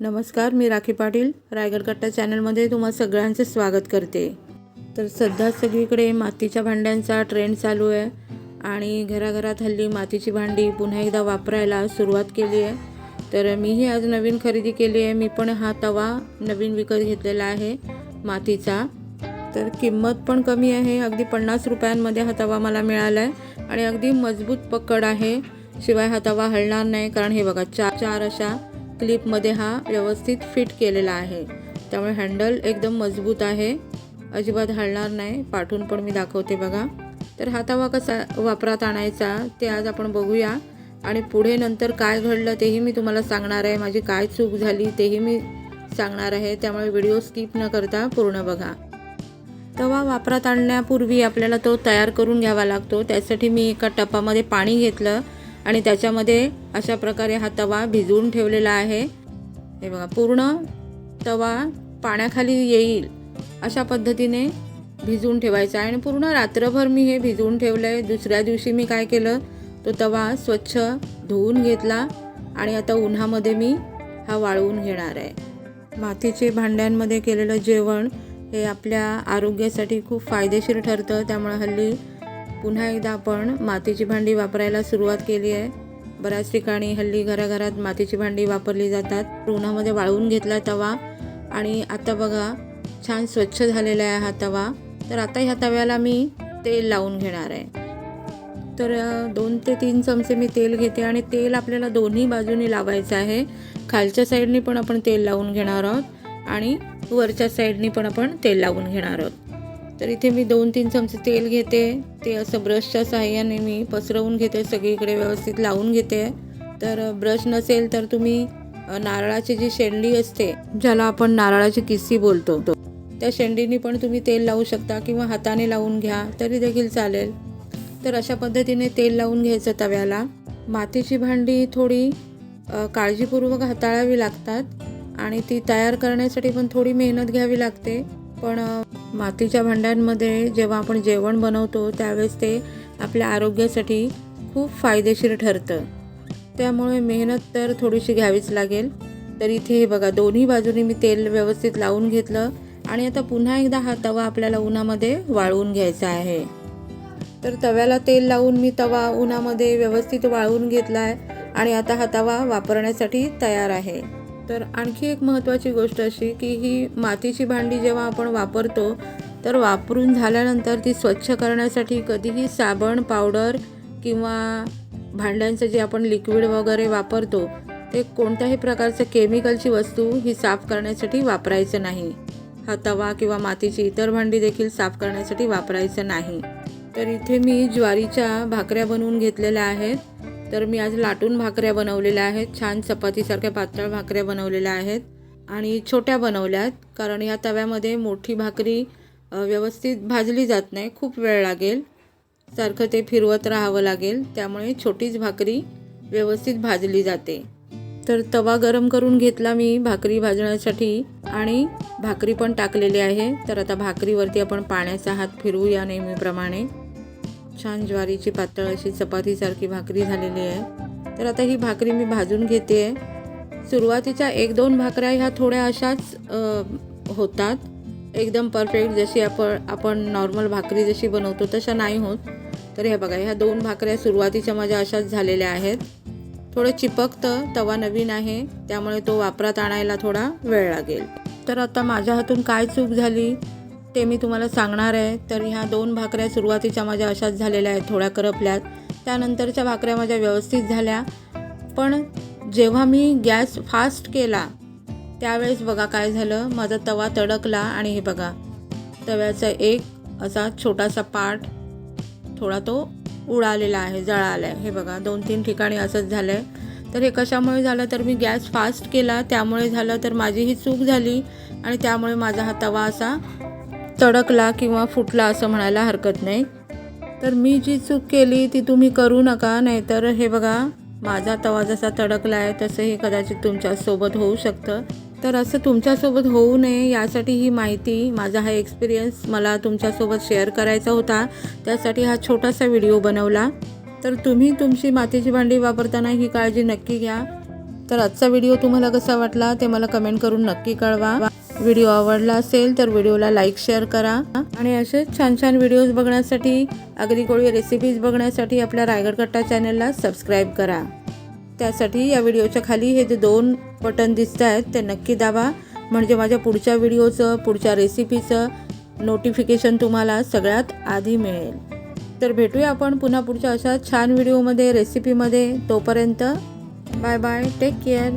नमस्कार मी राखी पाटील. रायगड कट्टा चॅनलमध्ये तुम्हा सगळ्यांचे स्वागत करते. तर सध्या सगळीकडे मातीच्या भांड्यांचा ट्रेंड चालू आहे आणि घराघरात हल्ली मातीची भांडी पुन्हा एकदा वापरायला सुरुवात केली आहे. तर मीही आज नवीन खरेदी केली आहे. मी पण हा तवा नवीन विकत घेतलेला आहे मातीचा. तर किंमत पण कमी आहे. अगदी पन्नास रुपयांमध्ये हा तवा मला मिळाला आहे आणि अगदी मजबूत पकड आहे. शिवाय हा तवा हलणार नाही. कारण हे बघा चार चार अशा क्लिपमध्ये हा व्यवस्थित फिट केलेला आहे. त्यामुळे हँडल एकदम मजबूत आहे. अजिबात हलणार नाही. पाठून पण मी दाखवते बघा. तर हा तवा कसा वापरात आणायचा ते आज आपण बघूया. आणि पुढे नंतर काय घडलं तेही मी तुम्हाला सांगणार आहे. माझी काय चूक झाली तेही मी सांगणार आहे. त्यामुळे व्हिडिओ स्किप न करता पूर्ण बघा. तवा वापरात आणण्यापूर्वी आपल्याला तो तयार करून घ्यावा लागतो. त्यासाठी मी एका टपामध्ये पाणी घेतलं. आणि त्याच्यामध्ये अशा प्रकारे हा तवा भिजवून ठेवलेला आहे. हे बघा पूर्ण तवा पाण्याखाली येईल अशा पद्धतीने भिजवून ठेवायचा आहे. आणि पूर्ण रात्रभर मी हे भिजवून ठेवलं आहे दुसऱ्या दिवशी मी काय केलं तो तवा स्वच्छ धुवून घेतला आणि आता उन्हामध्ये मी हा वाळवून घेणार आहे. मातीचे भांड्यांमध्ये केलेलं जेवण हे आपल्या आरोग्यासाठी खूप फायदेशीर ठरतं. त्यामुळे हल्ली पुन्हा एकदा आपण मातीची भांडी वापरायला सुरुवात केली आहे. बऱ्याच ठिकाणी हल्ली घराघरात मातीची भांडी वापरली जातात. उन्हामध्ये वाळवून घेतला तवा आणि आता बघा छान स्वच्छ झालेला आहे हा तवा. तर आता ह्या तव्याला मी तेल लावून घेणार आहे. तर दोन ते तीन चमचे मी तेल घेते आणि तेल आपल्याला दोन्ही बाजूनी लावायचं आहे. खालच्या साईडनी पण आपण तेल लावून घेणार आहोत आणि वरच्या साईडनी पण आपण तेल लावून घेणार आहोत. तर इथे मी दोन तीन चमचे तेल घेते. ते असं ब्रशच्या साह्याने मी पसरवून घेते सगळीकडे व्यवस्थित लावून घेते. तर ब्रश नसेल तर तुम्ही नारळाची जी शेंडी असते ज्याला आपण नारळाची किस्सी बोलतो त्या शेंडीनी पण तुम्ही तेल लावू शकता किंवा हाताने लावून घ्या तरी देखील चालेल. तर अशा पद्धतीने तेल लावून घ्यायचं तव्याला. मातीची भांडी थोडी काळजीपूर्वक हाताळावी लागतात आणि ती तयार करण्यासाठी पण थोडी मेहनत घ्यावी लागते. पण मातीच्या भांड्यांमध्ये जेव्हा आपण जेवण बनवतो त्यावेळेस ते आपल्या आरोग्यासाठी खूप फायदेशीर ठरतं. त्यामुळे मेहनत तर थोडीशी घ्यावीच लागेल. तर इथे हे बघा दोन्ही बाजूनी मी तेल व्यवस्थित लावून घेतलं आणि आता पुन्हा एकदा हा तवा आपल्याला उन्हामध्ये वाळवून घ्यायचा आहे. तर तव्याला तेल लावून मी तवा उन्हामध्ये व्यवस्थित वाळवून घेतला आहे आणि आता हा तवा वापरण्यासाठी तयार आहे. तर आणखी एक महत्त्वाची गोष्ट अशी की ही मातीची भांडी जेव्हा आपण वापरतो तर वापरून झाल्यानंतर ती स्वच्छ करण्यासाठी कधीही साबण पावडर किंवा भांड्यांचं जे आपण लिक्विड वगैरे वापरतो ते कोणत्याही प्रकारचं केमिकलची वस्तू ही साफ करण्यासाठी वापरायचं नाही. हा तवा किंवा मातीची इतर भांडी देखील साफ करण्यासाठी वापरायचं नाही. तर इथे मी ज्वारीच्या भाकऱ्या बनवून घेतलेल्या आहेत. तर मी आज लाटून भाकऱ्या बनवलेल्या आहेत. छान चपातीसारख्या पातळ भाकऱ्या बनवलेल्या आहेत. आणि छोट्या बनवल्या आहेत कारण या तव्यामध्ये मोठी भाकरी व्यवस्थित भाजली जात नाही. खूप वेळ लागेल. सारखं ते फिरवत राहावं लागेल. त्यामुळे छोटीच भाकरी व्यवस्थित भाजली जाते. तर तवा गरम करून घेतला मी भाकरी भाजण्यासाठी. आणि भाकरी पण टाकलेली आहे. तर आता भाकरीवरती आपण पाण्याचा हात फिरवूया नेहमीप्रमाणे. छान ज्वारीची पातळ अशी चपातीसारखी भाकरी झालेली आहे. तर आता ही भाकरी मी भाजून घेते. आहे सुरुवातीच्या एक दोन भाकऱ्या ह्या थोड्या अशाच होतात. एकदम परफेक्ट जशी आपण आपण नॉर्मल भाकरी जशी बनवतो तशा नाही होत. तर हे बघा ह्या दोन भाकऱ्या सुरुवातीच्या माझ्या अशाच झालेल्या आहेत. थोडं चिपकतं तवा नवीन आहे. त्यामुळे तो वापरात आणायला थोडा वेळ लागेल. तर आता माझ्या हातून काय चूक झाली? ते मी तुम्हाला सांगणार आहे. तर ह्या दोन भाकऱ्या सुरुवातीच्या माझ्या अशाच झालेल्या आहेत थोड्या करपल्यात. त्यानंतरच्या भाकऱ्या माझ्या व्यवस्थित झाल्या. पण जेव्हा मी गॅस फास्ट केला त्यावेळेस बघा काय झालं. माझा तवा तडकला आणि हे बघा तव्याचा एक असा छोटासा पार्ट थोडा तो उडालेला आहे जळाला आहे हे बघा दोन तीन ठिकाणी असंच झालं आहे तर हे कशामुळे झालं? तर मी गॅस फास्ट केला. त्यामुळे झालं तर माझी ही चूक झाली आणि त्यामुळे माझा हा तवा असा तडकला किंवा फुटला असं म्हणायला हरकत नाही. तर मी जी चूक केली ती तुम्ही करू नका नाहीतर हे बघा माझा तवा जसा तडकला आहे तसं हे कदाचित तुमच्यासोबत होऊ शकतं. तर असं तुमच्यासोबत होऊ नये यासाठी ही माहिती माझा हा एक्सपिरियन्स मला तुमच्यासोबत शेअर करायचा होता. त्यासाठी हा छोटासा व्हिडिओ बनवला. तर तुम्ही तुमची मातीची भांडी वापरताना ही काळजी नक्की घ्या. तर आजचा व्हिडिओ तुम्हाला कसा वाटला ते मला कमेंट करून नक्की कळवा. व्हिडिओ आवडला असेल तर व्हिडिओला लाईक शेअर करा. आणि असे छान छान व्हिडिओज बघण्यासाठी अगदी कोळी रेसिपीज बघण्यासाठी आपल्या रायगड कट्टा चॅनलला सबस्क्राईब करा. त्यासाठी या व्हिडिओच्या खाली हे जे दोन बटन दिसत आहेत ते नक्की दाबा. म्हणजे माझ्या पुढच्या व्हिडिओचं पुढच्या रेसिपीचं नोटिफिकेशन तुम्हाला सगळ्यात आधी मिळेल. तर भेटूया आपण पुन्हा पुढच्या अशा छान व्हिडिओमध्ये रेसिपीमध्ये तोपर्यंत Bye bye. Take care.